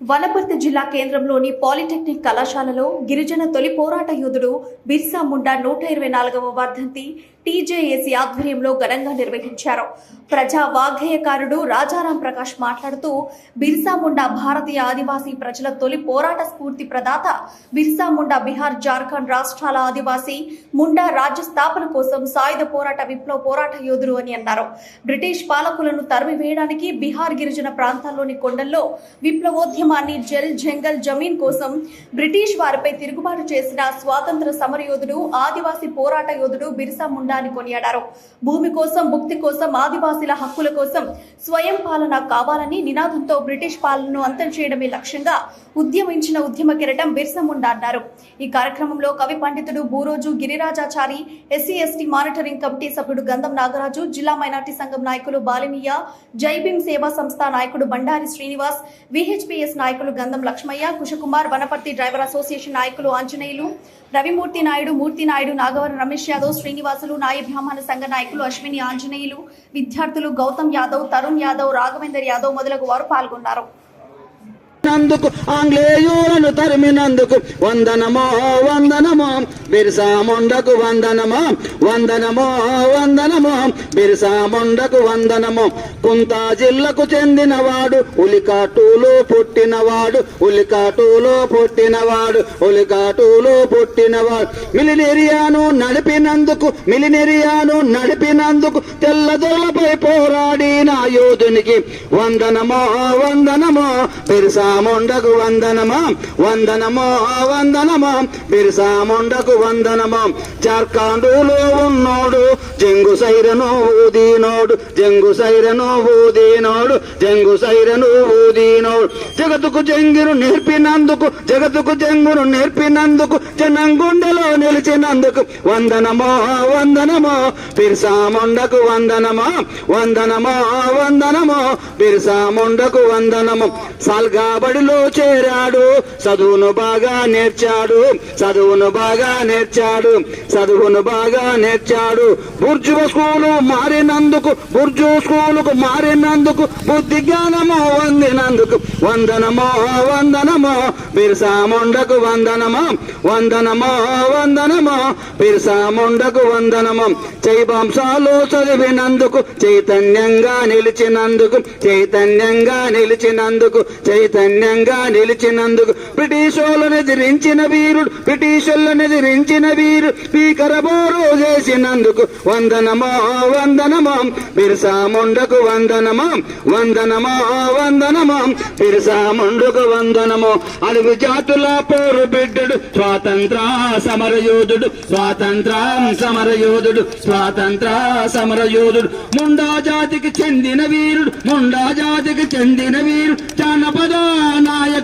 వనపర్తి జిల్లా కేంద్రంలోని పాలిటెక్నిక్ కళాశాలలో గిరిజన తొలి పోరాట యోధుడు బిర్సా ముండా నూట ఇరవై నాలుగవ వర్ధంతి టీజేఏసీ ఆధ్వర్యంలో ఘనంగా నిర్వహించారు. ప్రజా వాగ్గేయకారుడు రాజారాం ప్రకాష్ మాట్లాడుతూ బిర్సా ముండా భారతీయ ఆదివాసీ ప్రజల తొలి పోరాట స్ఫూర్తి ప్రదాత బిర్సా ముండా బీహార్ జార్ఖండ్ రాష్ట్రాల ఆదివాసీ ముండా రాజ్య స్థాపన కోసం సాయుధ పోరాట విప్లవ పోరాట యోధుడు అని అన్నారు. బ్రిటిష్ పాలకులను తరిమి వేయడానికి బీహార్ గిరిజన ప్రాంతాల్లోని కొండల్లో విప్లవోద్యమాన్ని జల్ జంగల్ జమీన్ కోసం బ్రిటిష్ వారిపై తిరుగుబాటు చేసిన స్వాతంత్ర సమరయోధుడు ఆదివాసీ పోరాట యోధుడు బిర్సా ముండా అని కొనియాడారు. భూమి కోసం భుక్తి కోసం ఆదివాసీల హక్కుల కోసం స్వయం పాలన కావాలని నినాదంతో బ్రిటిష్ పాలనను అంతం చేయడమే లక్ష్యంగా ఉద్యమించిన ఉద్యమ కిరటం బిర్సముండా అన్నారు. ఈ కార్యక్రమంలో కవి పండితుడు Buroju Girirajachari SC ST monitoring committee సభ్యుడు గంధం నాగరాజు జిల్లా మైనార్టీ సంఘం నాయకులు బాలిమియా జై సేవా సంస్థ నాయకుడు బండారి శ్రీనివాస్ విహెచ్పిఎస్ నాయకులు గంధం లక్ష్మయ్య కుషకుమార్ వనపర్తి డ్రైవర్ అసోసియేషన్ నాయకులు ఆంజనేయులు రవిమూర్తి నాయుడు మూర్తి నాయుడు నాగవరం రమేష్ యాదవ్ శ్రీనివాసులు నాయ బ్రాహ్మణ సంఘ నాయకులు అశ్విని ఆంజనేయులు విద్యా విద్యార్థులు గౌతమ్ యాదవ్ తరుణ్ యాదవ్ రాఘవేందర్ యాదవ్ మొదలగు వారు పాల్గొన్నారు. నందుకు ఆంగ్లేయులను తరిమినందుకు. వందనమో వందనమో బిర్సా ముండకు వందనమో వందనమో వందనమో బిర్సా ముండకు వందనమో. కుంతా జిల్లకు చెందినవాడు ఉలికాటూలో పుట్టినవాడు ఉలికాటూలో పుట్టినవాడు ఉలికాటూలో పుట్టినవాడు. మిలినేరియాను నడిపినందుకు మిలినేరియాను నడిపినందుకు తెల్లదొరలపై పోరాడిన యోధునికి వందనమో వందనమో బిర్సా ముండకు వందనమా వందనమో వందనమా బిర్సా వందనమా. వందనమో జార్ఖండులో ఉన్నోడు జంగు సైరను ఊదినోడు జంగు సైరను ఊదినోడు జంగు సైరను ఊదినోడు. జగతుకు జంగిరు నేర్పినందుకు జగతుకు జంగును నేర్పినందుకు జనం గుండెలో నిలిచినందుకు వందనమో వందనమో బిర్సా వందనమా వందనమో వందనమో వందనమో వందనము. సల్గా బడిలో చేరాడు. చదువును బాగా నేర్చాడు. చదువును బాగా నేర్చాడు. చదువును బాగా నేర్చాడు. బుర్జు స్కూలు మారినందుకు బుర్జు స్కూలుకు మారినందుకు బుద్ధి జ్ఞానము వందినందుకు. వందనమో వందనమో బిర్సాముండకు వందనమో వందనమో వందనమో బిర్సాముండకు వందనమో. చైబాంశాలు చదివినందుకు చైతన్యంగా నిలిచినందుకు చైతన్యంగా నిలిచినందుకు చైతన్య సైన్యంగా నిలిచినందుకు బ్రిటిష్ వాళ్ళని ఎదిరించిన వీరుడు బ్రిటిష్ వాళ్ళని ఎదిరించిన వీరు స్పీకరబోరు చేసినందుకు వందనమో వందనమో బిర్సా ముండకు వందనమో వందనమో వందనమో వందనమో. అలుగు జాతుల పోరు బిడ్డడు స్వాతంత్ర సమరయోధుడు స్వాతంత్ర సమరయోధుడు స్వాతంత్ర సమరయోధుడు. ముండా జాతికి చెందిన వీరుడు ముండా జాతికి చెందిన వీరుడు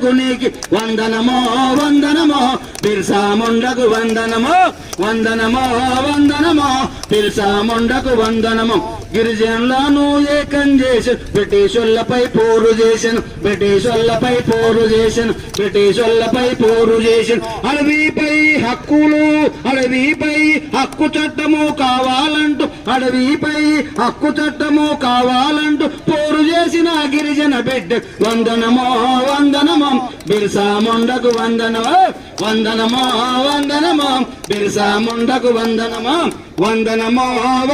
జానపద నాయకునికి వందనమో వందనమో. బిర్సా ముండకు వందనమో వందనమో వందనమో. బిర్సా వందనము. గిరిజనులను ఏకం చేసి బ్రిటిషులపై పోరు చేసిన. బ్రిటిషులపై పోరు చేసిన. బ్రిటిషులపై పోరు చేసిన. అడవిపై హక్కులు అడవిపై హక్కు చట్టము కావాలంటూ. అడవిపై హక్కు చట్టము కావాలంటూ. పోరు చేసిన గిరిజన బిడ్డ. వందనమో వందనమం. బిర్సా ముండకు వందనమో. వందనమో వందనమో. బిర్సా ముండకు వందనమో. వందనమో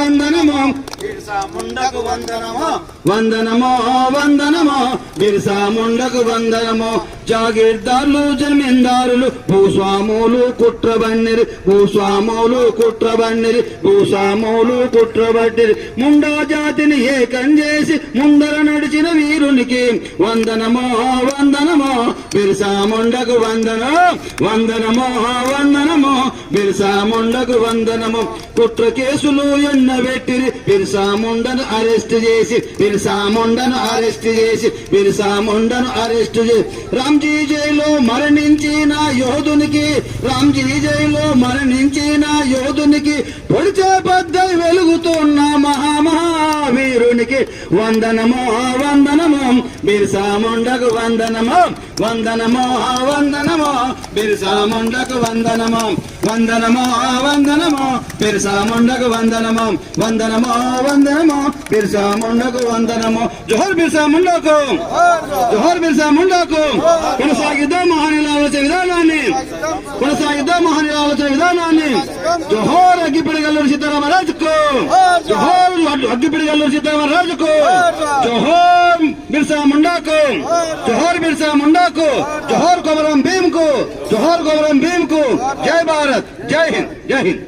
వందనమో. బిర్సా ముండకు వందనమో. వందనమో వందనమో బిర్సాముండకు వందనమో. జాగీర్దారులు జమీందారులు భూస్వాములు కుట్రబన్నిరి భూస్వాములు కుట్రబన్నిరి భూస్వాములు కుట్రబట్టిరి. ముండా జాతిని ఏకం చేసి ముందర నడిచిన వీరునికి వందనమో వందనమో బిర్సాముండకు వందనో వందనమో వందనమో బిర్సాముండకు వందనమో. కుట్ర కేసులు ఎన్నబెట్టిరి బిర్సాముండను అరెస్ట్ చేసి బిర్సాముండను అరెస్ట్ చేసి బిర్సాముండను అరెస్ట్ చేసి రామ్జీ జైలో మరణించిన యోధునికి రామ్జీ జైలో మరణించిన యోధునికి పొడిచే బద్దై వెలుగుతున్న మహా మహామహావీరునికి వందనమో వందనమో. బిర్సాముండకు ముండకు వందనము వందనమో వందనమో. బిర్సా ముండకు వందనము వందనమో వందనమో. బిర్సా ముండకు వందనము వందనమో వందనమో. బిర్సా ముండకు వందనము. జోహర్ బిర్సాముండకు జోహర్ బిర్సాముండకు కొనసాగిద్దాం మహానీయుల ఆలోచన విధానాన్ని కొనసాగిద్దాం మహానీయుల ఆలోచన విధానాన్ని జోహర్ అగ్గిపిడి గల్లూరు సీతారామరాజుకు జోహర్ అగ్గిపిడి గల్లూరు సీతారామరాజుకు జోహర్ బిర్సా ముండాకు జోహర్ బిర్సా ముండాకు జోహర్ కొమరం భీమ్కు జోహర్ కొమరం భీమ్కు జై భారత్ జై హింద్ జై హింద్